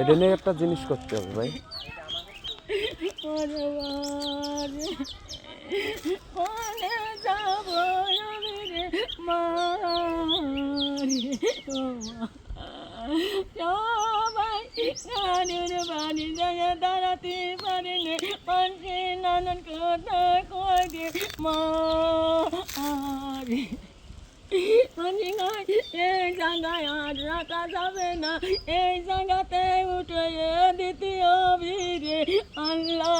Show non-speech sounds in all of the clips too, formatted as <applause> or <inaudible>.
এটা নিয়ে একটা জিনিস করতে হবে ভাই মা। নানান রে নয়, এই জায়গায় রাখা যাবে না এই জায়গাতে উঠে দ্বিতীয় ভিড়ে আল্লাহ।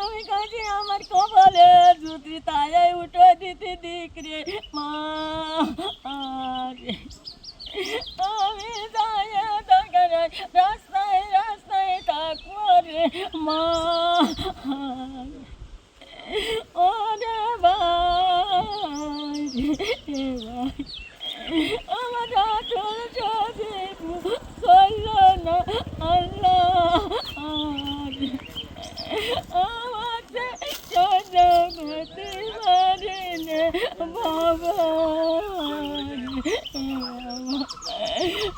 আমি কাছে আমার কপালে জুতি তাই উঠে দিতে দিক রে মা আরে। আমি যাই দরকার রাস্তায় রাস্তায় থাকব রে মা আরে। ওরে ভাই রে ভাই <laughs> আমার আঠর সাথে করল না আল্লাহ। আমাকে করতে বাবা রে বাবা।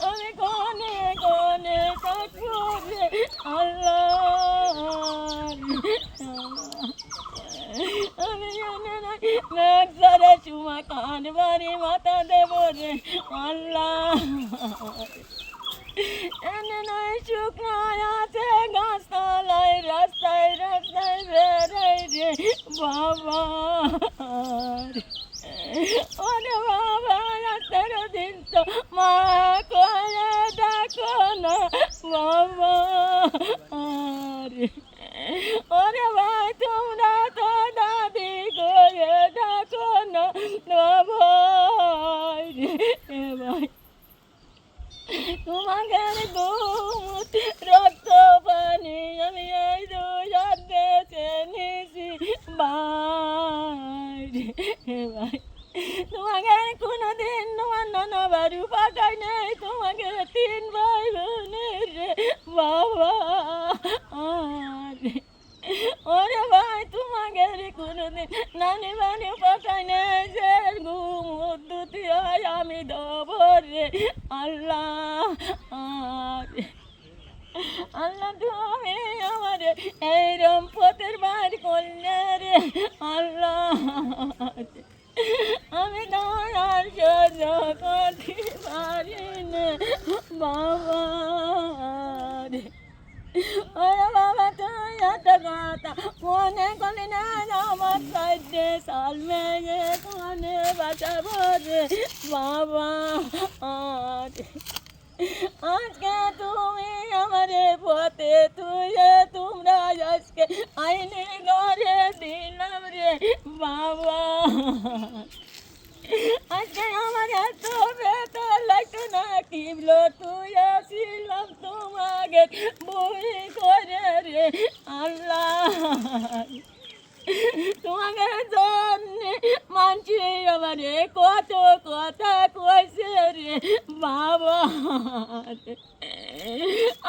আমি কনে কনে থাকব রে আল্লাহ রে আল্লাহ। আমি জানি না মেঘ ধরে চুমা কান বাড়ি মাথা দেব রে আল্লাহ এনে নয় শুকনায় আছে গাছতলায় রাস্তায় রাস্তায় বেড়াই রে বাবা রে। ওরে বাবা রাস্তার দিন তো মা করে দেখো না বাবা। রে ওরে ভাই তোমরা তো দাদি করে দেখো না ভাই। ভাই, তোমাকে দুধ রক্ত পানি, আমি এই দুজার দেশে নিছি বাইরে ভাই, তোমাকে কোনোদিন তোমার নানা বাড়ি পাঠাই নেই আমি দবরে আল্লাহ আল্লাহ তুমি আমারে এই রম্পতের বার করলে রে আল্লাহ। আমি তোমার বাঁচাবো বাবা আজকে তুমি আমারে পথে তুই তোমরা আজকে আইনে ঘরে দিলাম রে বাবা। আজকে আমার এত বেতা লাগতো না কিবলো তুই আসিলাম তোমাকে বই করে রে আল্লাহ। তোমাকে মানছি আমারে কত কথা কইছে রে বাবা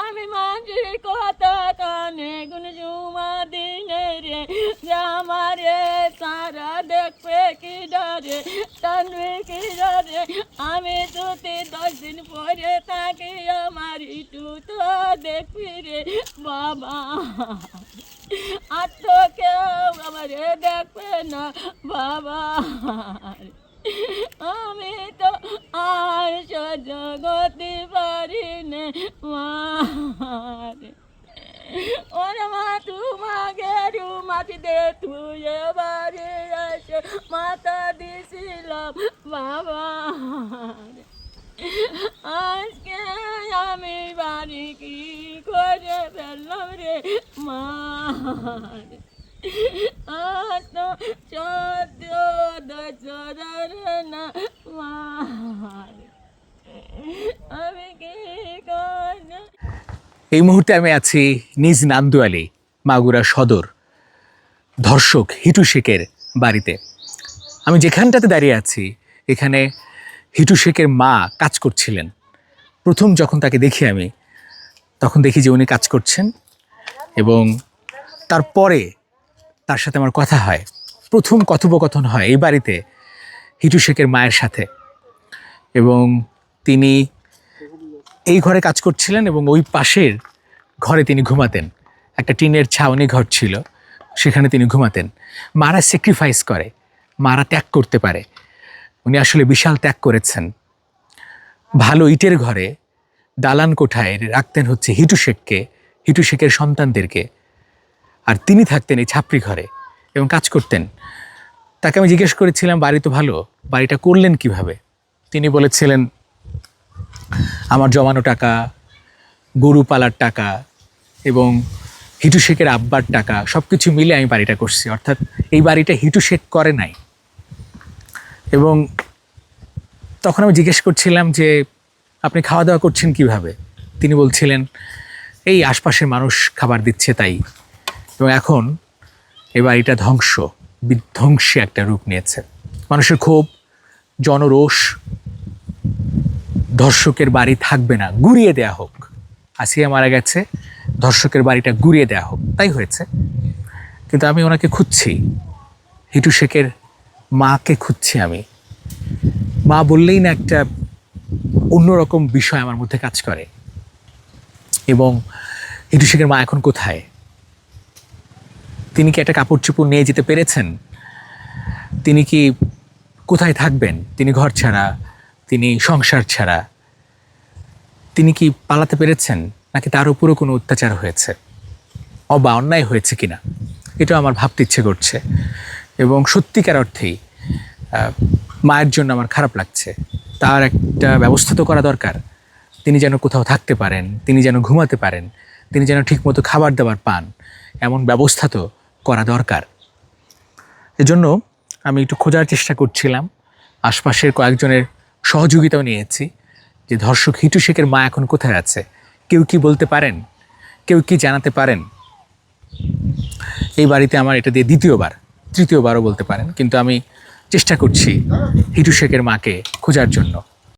আমি মানছি কথা কানে গুন জুমা দিনে রে আমারে সারা দেখবে কি ডরে। টানবে কি ডরে আমি যদি দশ দিন পরে থাকি আমার ইটু তো দেখবি রে বাবা। আর তো কেউ আমারে দেখবে না বাবা। আমি তো আর সহ্য পারি না মারে ওরে মা তোমাকে মাটি দে তুই এবারে এসে মাথা দিছিলাম বাবা আজকে আমি বাড়ি কি করে ফেললাম রে মা আজ তো চোদ্দ দশরের না মা আমি এই মুহূর্তে আমি আছি নিজ নান্দুয়ালি মাগুরা সদর, ধর্ষক হিটু শেখের বাড়িতে। আমি যেখানটাতে দাঁড়িয়ে আছি, এখানে হিটু শেখের মা কাজ করছিলেন। প্রথম যখন তাকে দেখি আমি, তখন দেখি যে উনি কাজ করছেন এবং তারপরে তার সাথে আমার কথা হয়। প্রথম কথোপকথন হয় এই বাড়িতে হিটু শেখের মায়ের সাথে এবং তিনি এই ঘরে কাজ করছিলেন এবং ওই পাশের ঘরে তিনি ঘুমাতেন। একটা টিনের ছাউনি ঘর ছিল, সেখানে তিনি ঘুমাতেন। মারা স্যাক্রিফাইস করে, মারা ত্যাগ করতে পারে। উনি আসলে বিশাল ত্যাগ করেছেন। ভালো ইটের ঘরে দালান কোঠায় রাখতেন হচ্ছে হিটু শেখকে, হিটু শেখের সন্তানদেরকে। আর তিনি থাকতেন এই ছাপড়ি ঘরে এবং কাজ করতেন। তাকে আমি জিজ্ঞেস করেছিলাম, বাড়ি তো ভালো, বাড়িটা করলেন কীভাবে? তিনি বলেছিলেন আমার জমানো টাকা, গরু পালার টাকা এবং হিটু শেখের আব্বার টাকা সব কিছু মিলে আমি বাড়িটা করছি। অর্থাৎ এই বাড়িটা হিটু শেখ করে নাই। এবং তখন আমি জিজ্ঞেস করছিলাম যে, আপনি খাওয়া দাওয়া করছেন কীভাবে? তিনি বলছিলেন, এই আশপাশের মানুষ খাবার দিচ্ছে তাই। এবং এখন এই বাড়িটা ধ্বংস, বিধ্বংসী একটা রূপ নিয়েছে। মানুষের ক্ষোভ, জনরোষ ধর্ষকের বাড়ি থাকবে না, গুড়িয়ে দেয়া হোক। আসিয়া মারা গেছে ধর্ষকের বাড়িটা গুড়িয়ে দেয়া হোক, তাই হয়েছে। কিন্তু আমি ওনাকে খুঁজছি। হিটু শেখের মাকে খুঁজছি আমি। মা বললেই না একটা অন্যরকম বিষয় আমার মধ্যে কাজ করে। এবং হিটু শেখের মা এখন কোথায়? তিনি কি একটা কাপড় চোপড় নিয়ে যেতে পেরেছেন? তিনি কি কোথায় থাকবেন? তিনি ঘর ছাড়া তিনি সংসার ছাড়া। তিনি কি পালাতে পেরেছেন, নাকি তার উপরও কোনো অত্যাচার হয়েছে? অবা অন্যায় হয়েছে কিনা? এটা আমার ভাবতে ইচ্ছে করছে। এবং সত্যিকার অর্থেই মায়ের জন্য আমার খারাপ লাগছে। তার একটা ব্যবস্থা তো করা দরকার। তিনি যেন কোথাও থাকতে পারেন, তিনি যেন ঘুমাতে পারেন, তিনি যেন ঠিকমতো খাবার দাবার পান, এমন ব্যবস্থা তো করা দরকার। এজন্য আমি একটু খোঁজার চেষ্টা করছিলাম। আশপাশের কয়েকজনের সহযোগিতাও নিয়েছি যে ধর্ষক হিটু শেখের মা এখন কোথায় আছে? কেউ কি বলতে পারেন? কেউ কি জানাতে পারেন? এই বাড়িতে আমার এটা দিয়ে দ্বিতীয়বার, তৃতীয়বারও বলতে পারেন, কিন্তু আমি চেষ্টা করছি হিটু শেখের মাকে খোঁজার জন্য।